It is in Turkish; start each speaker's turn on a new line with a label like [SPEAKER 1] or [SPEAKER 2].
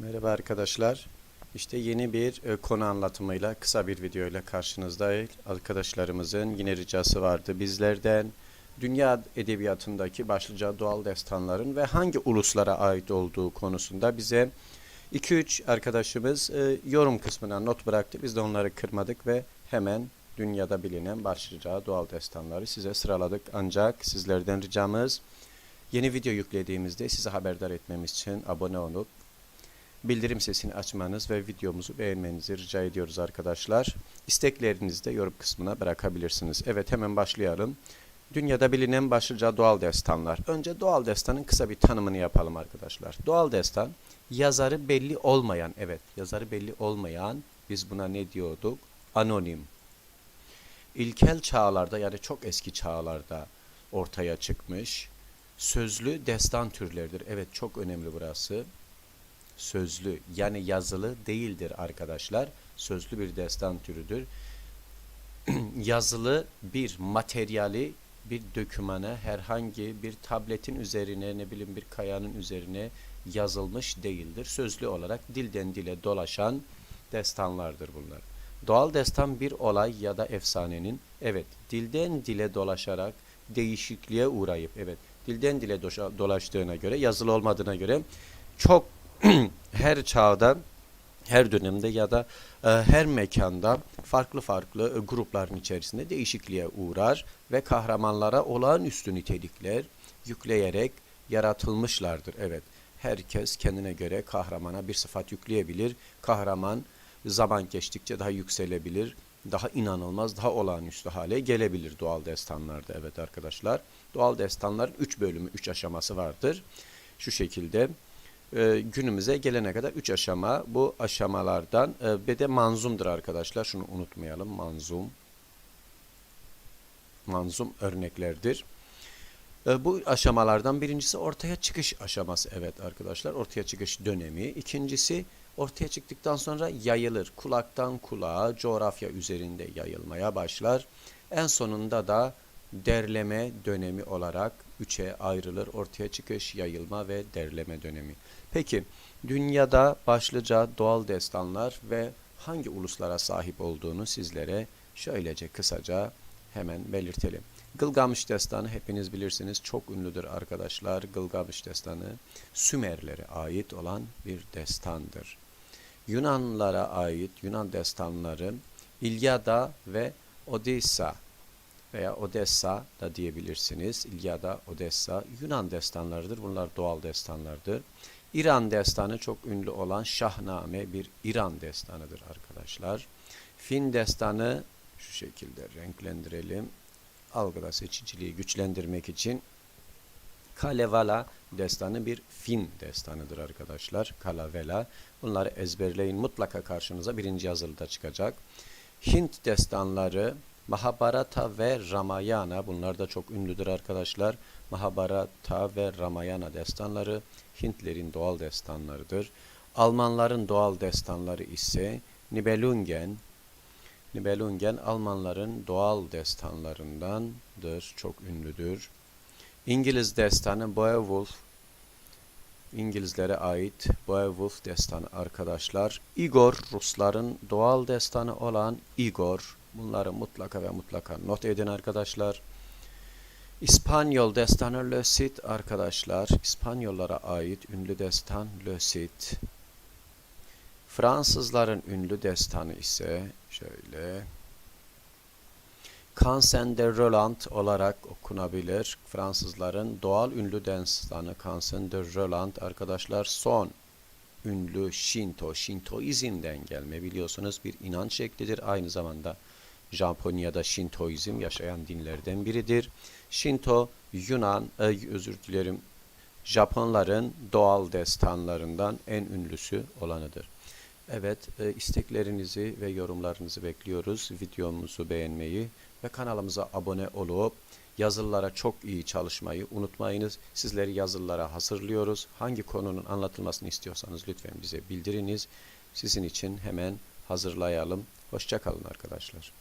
[SPEAKER 1] Merhaba arkadaşlar. İşte yeni bir e, konu anlatımıyla kısa bir video ile karşınızdayız. Arkadaşlarımızın yine ricası vardı bizlerden. Dünya edebiyatındaki başlıca doğal destanların ve hangi uluslara ait olduğu konusunda bize 2-3 arkadaşımız e, yorum kısmına not bıraktı. Biz de onları kırmadık ve hemen dünyada bilinen başlıca doğal destanları size sıraladık. Ancak sizlerden ricamız yeni video yüklediğimizde sizi haberdar etmemiz için abone olup bildirim sesini açmanız ve videomuzu beğenmenizi rica ediyoruz arkadaşlar. İsteklerinizi de yorum kısmına bırakabilirsiniz. Evet hemen başlayalım. Dünyada bilinen başlıca doğal destanlar. Önce doğal destanın kısa bir tanımını yapalım arkadaşlar. Doğal destan yazarı belli olmayan, evet yazarı belli olmayan biz buna ne diyorduk? Anonim. İlkel çağlarda yani çok eski çağlarda ortaya çıkmış sözlü destan türleridir. Evet çok önemli burası sözlü yani yazılı değildir arkadaşlar. Sözlü bir destan türüdür. yazılı bir materyali bir dökümana herhangi bir tabletin üzerine ne bileyim bir kayanın üzerine yazılmış değildir. Sözlü olarak dilden dile dolaşan destanlardır bunlar. Doğal destan bir olay ya da efsanenin evet dilden dile dolaşarak değişikliğe uğrayıp evet dilden dile dolaştığına göre yazılı olmadığına göre çok her çağda, her dönemde ya da e, her mekanda farklı farklı e, grupların içerisinde değişikliğe uğrar ve kahramanlara olağanüstü nitelikler yükleyerek yaratılmışlardır. Evet, herkes kendine göre kahramana bir sıfat yükleyebilir. Kahraman zaman geçtikçe daha yükselebilir, daha inanılmaz, daha olağanüstü hale gelebilir doğal destanlarda. Evet arkadaşlar, doğal destanların üç bölümü, üç aşaması vardır. Şu şekilde e, günümüze gelene kadar 3 aşama. Bu aşamalardan e, bir de manzumdur arkadaşlar. Şunu unutmayalım. Manzum. Manzum örneklerdir. E, bu aşamalardan birincisi ortaya çıkış aşaması. Evet arkadaşlar ortaya çıkış dönemi. İkincisi ortaya çıktıktan sonra yayılır. Kulaktan kulağa coğrafya üzerinde yayılmaya başlar. En sonunda da derleme dönemi olarak üçe ayrılır. Ortaya çıkış, yayılma ve derleme dönemi. Peki dünyada başlıca doğal destanlar ve hangi uluslara sahip olduğunu sizlere şöylece kısaca hemen belirtelim. Gılgamış destanı hepiniz bilirsiniz çok ünlüdür arkadaşlar. Gılgamış destanı Sümerlere ait olan bir destandır. Yunanlara ait Yunan destanları İlyada ve Odessa veya Odessa da diyebilirsiniz. İlyada, Odessa Yunan destanlarıdır. Bunlar doğal destanlardır. İran destanı çok ünlü olan Şahname bir İran destanıdır arkadaşlar. Fin destanı şu şekilde renklendirelim. Algıda seçiciliği güçlendirmek için Kalevala destanı bir Fin destanıdır arkadaşlar. Kalavela. Bunları ezberleyin. Mutlaka karşınıza birinci yazılıda çıkacak. Hint destanları Mahabharata ve Ramayana bunlar da çok ünlüdür arkadaşlar. Mahabharata ve Ramayana destanları Hintlerin doğal destanlarıdır. Almanların doğal destanları ise Nibelungen. Nibelungen Almanların doğal destanlarındandır. Çok ünlüdür. İngiliz destanı Beowulf. İngilizlere ait Beowulf destanı arkadaşlar. Igor Rusların doğal destanı olan Igor. Bunları mutlaka ve mutlaka not edin arkadaşlar. İspanyol destanı Le Cid arkadaşlar. İspanyollara ait ünlü destan Le Cid. Fransızların ünlü destanı ise şöyle Cansen de Roland olarak okunabilir. Fransızların doğal ünlü destanı Cansen de Roland arkadaşlar son ünlü Shinto, Shintoizm'den gelme biliyorsunuz bir inanç şeklidir. Aynı zamanda Japonya'da Shintoizm yaşayan dinlerden biridir. Shinto, Yunan, özür dilerim, Japonların doğal destanlarından en ünlüsü olanıdır. Evet, e, isteklerinizi ve yorumlarınızı bekliyoruz. Videomuzu beğenmeyi ve kanalımıza abone olup yazılılara çok iyi çalışmayı unutmayınız. Sizleri yazılılara hazırlıyoruz. Hangi konunun anlatılmasını istiyorsanız lütfen bize bildiriniz. Sizin için hemen hazırlayalım. Hoşçakalın arkadaşlar.